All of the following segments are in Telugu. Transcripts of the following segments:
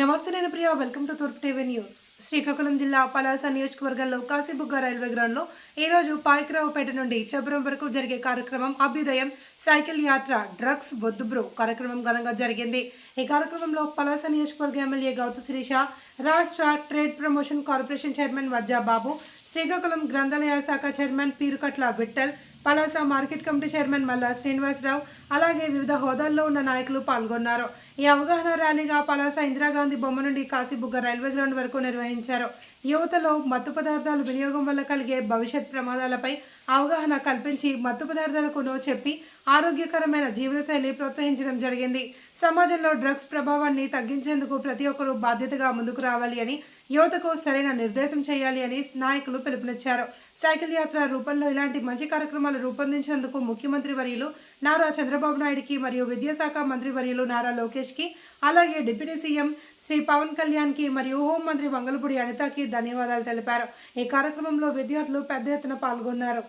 నమస్తే నేను Priya welcome to Thurpu TV news. Srikakulam జిల్లా పలాస నియోజకవర్గంలో కాశీబుగ్గ రైల్వే గ్రౌండ్లో ఈరోజు పాయకరావుపేట నుండి చబరం వరకు జరిగే కార్యక్రమం అభ్యుదయం సైకిల్ యాత్ర డ్రగ్స్ వద్దుబ్రో కార్యక్రమం ఘనంగా జరిగింది. ఈ కార్యక్రమంలో పలాస నియోజకవర్గ ఎమ్మెల్యే గౌతు శిరీష రాష్ట్ర trade promotion corporation chairman Vajja Babu Srikakulam గ్రంథాలయ శాఖ chairman Peerukatla Vithal Palasa market committee chairman Malla Srinivasarao అలాగే వివిధ హోదాల్లో ఉన్న నాయకులు పాల్గొన్నారు. ఈ అవగాహన ర్యాలీగా పలాస ఇందిరాగాంధీ బొమ్మ నుండి కాశీబుగ్గ రైల్వే గ్రౌండ్ వరకు నిర్వహించారు. యువతలో మత్తు పదార్థాల వినియోగం వల్ల కలిగే భవిష్యత్ ప్రమాదాలపై అవగాహన కల్పించి మత్తు పదార్థాలకు నో చెప్పి ఆరోగ్యకరమైన జీవనశైలి ప్రోత్సహించడం జరిగింది. సమాజంలో డ్రగ్స్ ప్రభావాన్ని తగ్గించేందుకు ప్రతి ఒక్కరూ బాధ్యతగా ముందుకు రావాలి అని యువతకు సరైన నిర్దేశం చేయాలి అని నాయకులు పిలుపునిచ్చారు. సైకిల్ యాత్ర రూపంలో ఇలాంటి మంచి కార్యక్రమాలు రూపొందించినందుకు ముఖ్యమంత్రి వర్యులు నారా చంద్రబాబు నాయుడుకి మరియు విద్యాశాఖ మంత్రి వర్యులు నారా లోకేష్కి అలాగే డిప్యూటీ సీఎం శ్రీ పవన్ కళ్యాణ్కి మరియు హోంమంత్రి వంగలపూడి అనితకి ధన్యవాదాలు తెలిపారు. ఈ కార్యక్రమంలో విద్యార్థులు పెద్ద ఎత్తున పాల్గొన్నారు.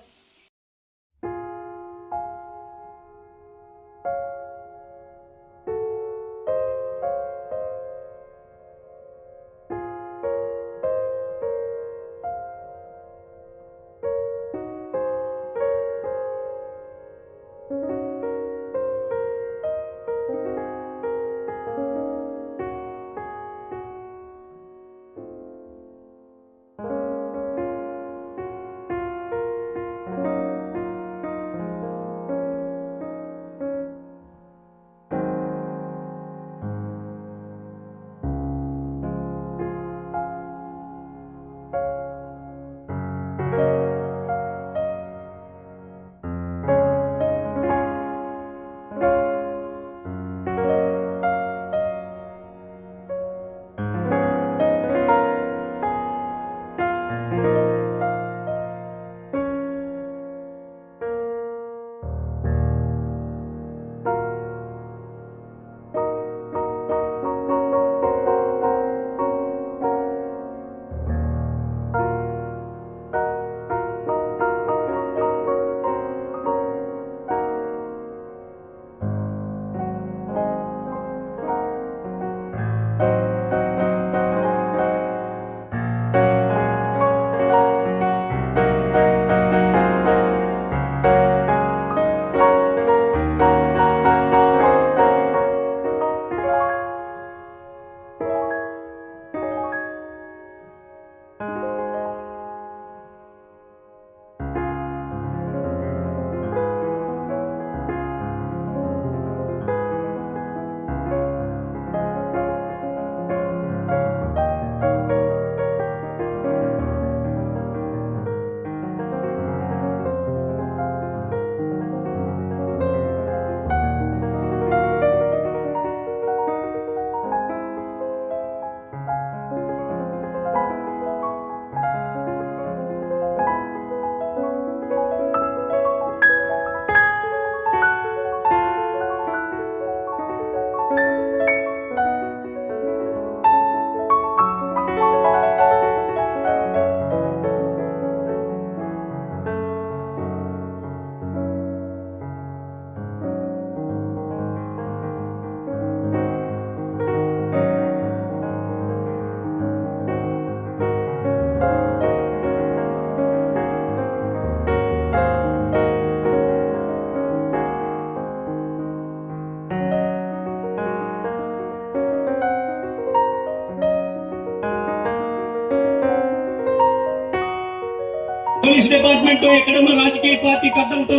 పోలీస్ డిపార్ట్మెంట్ ఎక్కడున్న రాజకీయ పార్టీ కట్టంతో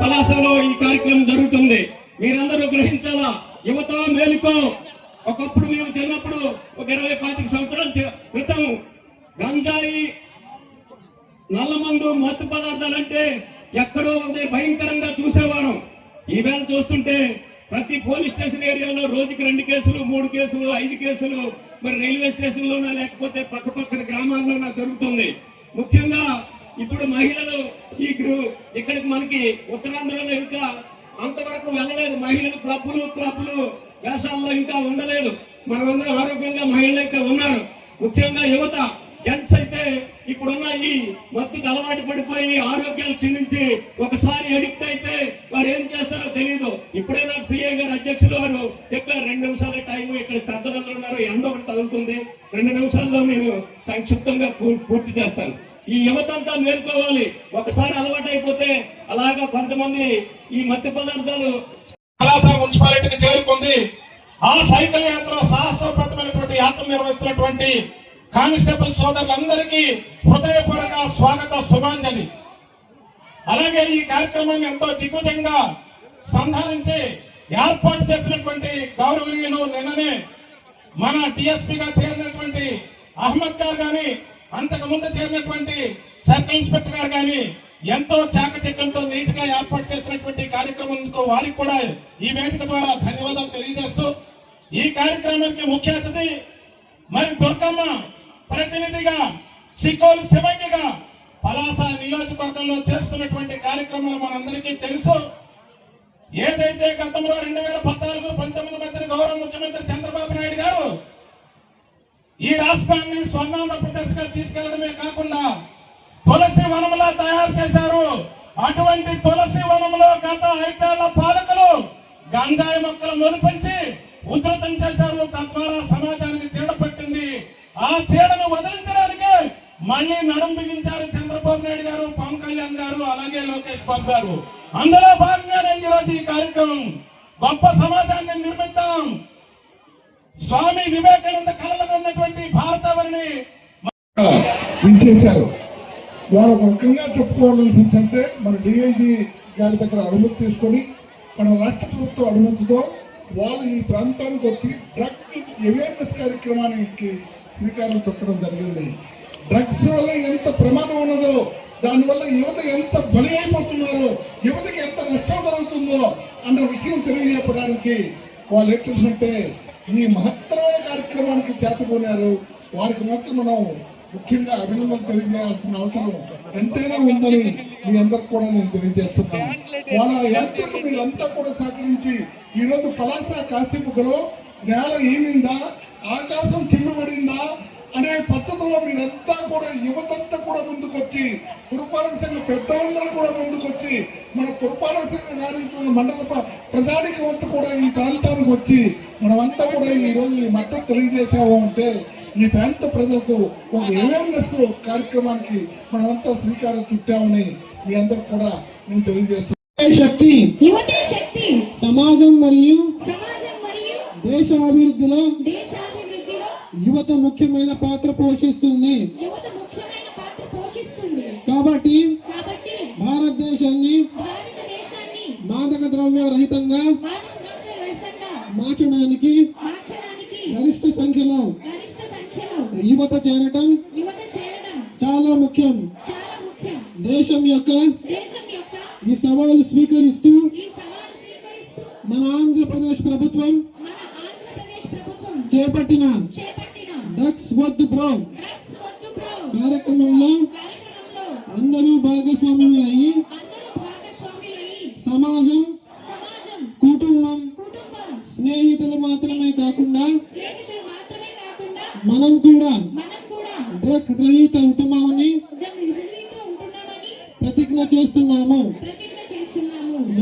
పలాసలో ఈ కార్యక్రమం జరుగుతుంది. మీరందరూ గ్రహించాలా? యువత మేలుకో. ఒకప్పుడు మేము చిన్నప్పుడు ఒక ఇరవై పాతిక సంవత్సరాల క్రితం గంజాయి నల్లమందు మత్తు పదార్థాలు అంటే ఎక్కడో ఉండే భయంకరంగా చూసేవారం. ఈవేళ చూస్తుంటే ప్రతి పోలీస్ స్టేషన్ ఏరియాలో రోజుకి రెండు కేసులు మూడు కేసులు ఐదు కేసులు మరి రైల్వే స్టేషన్లోనా లేకపోతే పక్కపక్కన గ్రామాల్లోనా జరుగుతుంది. ముఖ్యంగా ఇప్పుడు మహిళలు ఈ గ్రూ- ఇక్కడికి మనకి ఉత్తరాంధ్రలో ఇంకా అంతవరకు వెళ్ళలేదు. మహిళలు క్లబ్బులు క్లబ్బులు వేషాల్లో ఇంకా ఉండలేదు. మనమందరం ఆరోగ్యంగా మహిళలు ఇక్కడ ఉన్నారు. ముఖ్యంగా యువత జెంట్స్ అయితే ఇప్పుడున్న ఈ మత్తుకు అలవాటు పడిపోయి ఆరోగ్యాలు క్షీణించి ఒకసారి అడిక్ట్ అయితే వారు ఏం చేస్తారో తెలియదు ఇప్పుడే నాకు సిఐ గారు అధ్యక్షులు వారు చెప్పారు రెండు నిమిషాల టైం ఇక్కడ పెద్దలందరూ ఉన్నారు ఎండ ఒకటి తగులుతుంది. రెండు నిమిషాల్లో నేను సంక్షిప్తంగా పూర్తి చేస్తాను. ఈ యువతంతా మేల్కోవాలి. ఒకసారి అలవాటు అయిపోతే అలాగా కొంతమంది ఈ మత్స్య పదార్థాలు పలాస మున్సిపాలిటీకి చేరుకుంది ఆ సైకిల్ యాత్ర సాహసోపేతమైనటువంటి యాత్ర నిర్వహిస్తున్నటువంటి కానిస్టేబుల్ సోదరులందరికీ హృదయపూర్వక స్వాగత శుభాంజలి. అలాగే ఈ కార్యక్రమాన్ని ఎంతో దిగ్విజయంగా సంధానించి ఏర్పాటు చేసినటువంటి గౌరవనీయులు నిన్ననే మన డిఎస్పీగా చేరినటువంటి అహ్మద్ గారు గాని అంతకు ముందు చేరినటువంటి సర్కిల్ ఇన్స్పెక్టర్ గారు కానీ ఎంతో చాకచక్యంతో నీట్గా ఏర్పాటు చేసినటువంటి కార్యక్రమంకు వారికి కూడా ఈ వేదిక ద్వారా ధన్యవాదాలు తెలియజేస్తూ ఈ కార్యక్రమానికి ముఖ్య అతిథి మరి దుర్గమ్మ ప్రతినిధిగా సికోలు శివయ్యగా పలాస నియోజకవర్గంలో చేస్తున్నటువంటి కార్యక్రమాలు మనందరికీ తెలుసు. ఏదైతే గతంలో రెండు వేల పద్నాలుగు పంతొమ్మిది మధ్య గౌరవ ముఖ్యమంత్రి చంద్రబాబు నాయుడు గారు రాష్ట్రాన్ని స్వర్ణ గా తీసుకెళ్ళడమే కాకుండా తులసి వనములా తయారు చేశారు. అటువంటి తులసి వనంలో గత ఐదేళ్ళ పాలకులు గంజాయి మొక్కలు మొలిపించి ఉధృతం చేశారు. తద్వారా సమాజానికి చీడ పట్టింది. ఆ చీడను వదిలించడానికి మళ్ళీ నడుం బిగించారు చంద్రబాబు నాయుడు గారు పవన్ కళ్యాణ్ గారు అలాగే లోకేష్ బాబు గారు. అందులో భాగంగానే ఈరోజు ఈ కార్యక్రమం. గొప్ప సమాజాన్ని నిర్మిద్దాం. స్వామి వివేకానంద కళలో ఉన్నటువంటి భారతావరిని చేశారు వారు ఒక రకంగా చెప్పుకోవాల్సింది అంటే మన డిఐజీ గారి దగ్గర అనుమతి తీసుకొని మన రాష్ట్ర ప్రభుత్వ అనుమతితో వాళ్ళు ఈ ప్రాంతానికి వచ్చి డ్రగ్ అవేర్నెస్ కార్యక్రమానికి శ్రీకారం చుట్టడం జరిగింది. డ్రగ్స్ వల్ల ఎంత ప్రమాదం ఉన్నదో దానివల్ల యువత ఎంత బలి అయిపోతున్నారో యువతకి ఎంత నష్టం జరుగుతుందో అన్న విషయం తెలియజేయడానికి వాళ్ళు ఎట్లా అంటే ఈ మహత్తరమైన కార్యక్రమానికి చేతపోయారు వారికి మాత్రం మనం ముఖ్యంగా అభినందనలు తెలియజేయాల్సిన అవసరం ఎంతైనా ఉందని మీ అందరికి కూడా నేను తెలియజేస్తున్నాను. వాళ్ళ యాత్రకు మీరంతా కూడా సహకరించి ఈరోజు పలాస కాసేపులో నేల ఏమిందా ఆకాశం కిందపడిందా అనే పద్ధతిలో మీరంతా కూడా యువతంతా కూడా ముందుకొచ్చి పురపాలక సంఘ పెద్దలందరూ కూడా ముందుకొచ్చి మన పురపాలక సంఘ గారించిన మండల ప్రజానికి వంతు కూడా ఈ ప్రాంతానికి వచ్చి మనమంతా కూడా ఈ రోజు ఈ మద్దతు తెలియజేసాము అంటే ఈ ప్రాంత ప్రజలకు ఒక అవేర్నెస్ కార్యక్రమానికి మనమంతా శ్రీకారం చుట్టామని మీ అందరికి కూడా నేను తెలియజేస్తున్నాను శక్తి. యువతే శక్తి. సమాజం మరియు సమాజం మరియు దేశ అభివృద్ధిలో దేశాభివృద్ధిలో యువత ముఖ్యమైన పాత్ర పోషిస్తుంది. కాబట్టి భారతదేశాన్ని మాదక ద్రవ్య రహితంగా మార్చడానికి గరిష్ట సంఖ్యలో యువత చేరటం చాలా ముఖ్యం. దేశం యొక్క ఈ సవాలు స్వీకరిస్తూ మన ఆంధ్రప్రదేశ్ ప్రభుత్వం చేపట్టిన డ్రగ్స్ వద్దు బ్రో కార్యక్రమంలో అందరూ భాగస్వామ్యం అయ్యి సమాజం కుటుంబం స్నేహితులు మాత్రమే కాకుండా మనం కూడా డ్రగ్స్ రహిత ఉంటున్నామని ప్రతిజ్ఞ చేస్తున్నాము.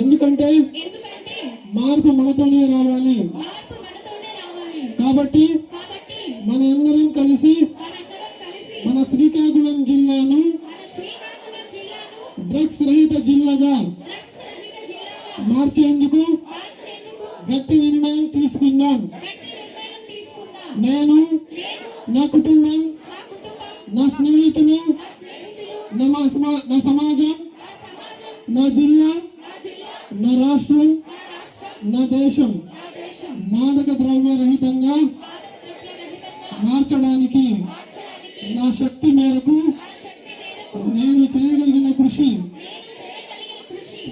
ఎందుకంటే మార్పు మనతోనే రావాలి. కాబట్టి మన అందరం కలిసి మన శ్రీకాకుళం జిల్లాను డ్రగ్స్ రహిత జిల్లాగా మార్చేందుకు గట్టి నిర్ణయం తీసుకుందాం. నేను నా కుటుంబం నా స్నేహితులు నా సమాజం నా జిల్లా నా రాష్ట్రం నా దేశం మాదక ద్రవ్య రహితంగా మాదక రహితంగా మార్చడానికి మార్చడానికి నా శక్తి మేరకు నేను చేయగలిగిన కృషి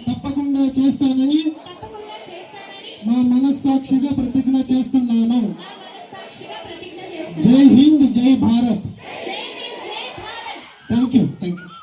తప్పకుండా చేస్తానని తప్పకుండా చేస్తానని మా మనస్సాక్షిగా ప్రతిజ్ఞ చేస్తున్నాను నా మనస్సాక్షిగా ప్రతిజ్ఞ చేస్తున్నాను. జై హింద్ జై భారత్. జై హింద్ జై Bharat. Thank you thank you